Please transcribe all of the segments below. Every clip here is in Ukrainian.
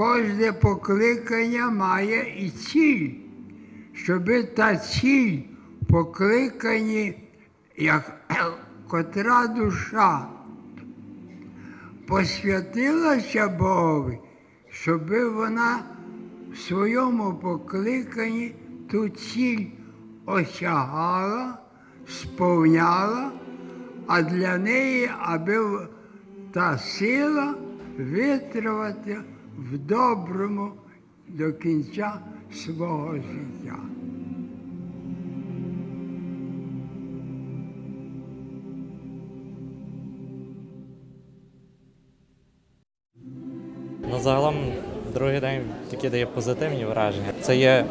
кожне покликання має і ціль, щоб та ціль покликані, як котра душа. Посвятилася Богові, щоб вона в своєму покликанні ту ціль осягала, сповняла, а для неї, аби та сила витривати в доброму до кінця свого життя. Ну, загалом, другий день такі дає позитивні враження. Це є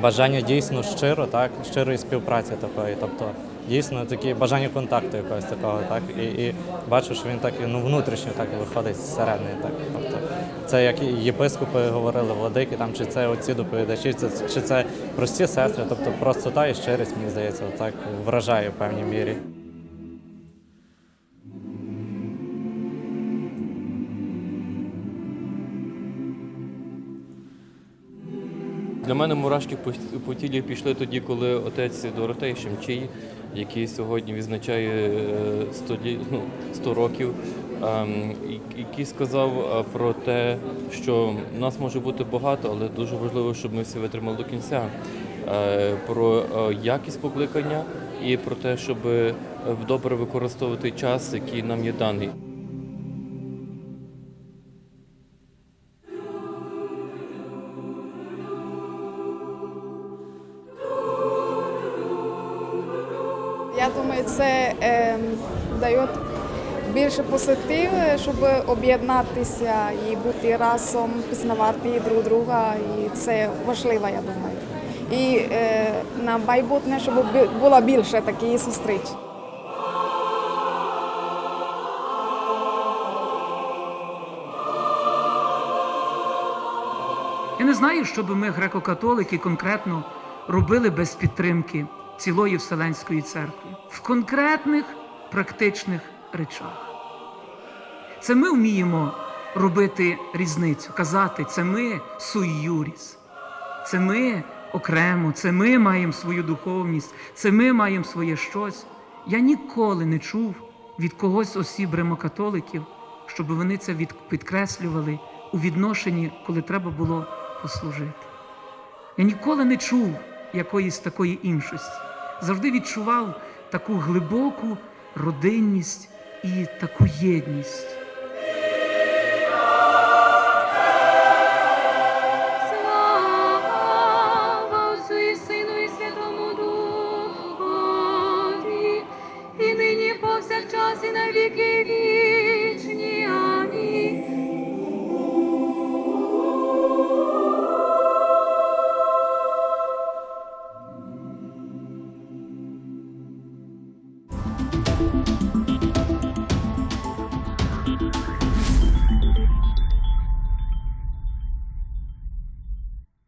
бажання дійсно щиро, так, щирої співпраці такої. Тобто дійсно такі бажання контакту якогось такого, так. І, і бачу, що він так ну, внутрішньо так виходить зсередини. Так. Тобто, це як єпископи говорили, владики, там, чи це отці доповідачі, це, чи це прості сестри, тобто простота і щирість, мені здається, так вражає в певній мірі. Для мене мурашки по тілі пішли тоді, коли отець Доротей Шемчий, який сьогодні відзначає е, 100, ну, 100 років, ем, який сказав е, про те, що нас може бути багато, але дуже важливо, щоб ми всі витримали до кінця. Е, Про якість покликання і про те, щоб добре використовувати час, який нам є даний. Я думаю, це е, дає більше позитив, щоб об'єднатися і бути разом, пізнавати друг друга. І це важливо, я думаю. І е, на майбутнє, щоб бу- було більше таких зустріч. Я не знаю, що би ми, греко-католики, конкретно робили без підтримки цілої Вселенської церкви в конкретних практичних речах. Це ми вміємо робити різницю, казати, це ми суй юріс, це ми окремо, це ми маємо свою духовність, це ми маємо своє щось. Я ніколи не чув від когось осіб римокатоликів, щоб вони це підкреслювали у відношенні, коли треба було послужити. Я ніколи не чув якоїсь такої іншості завжди відчував таку глибоку родинність і таку єдність. Повсякчас і навіки віки.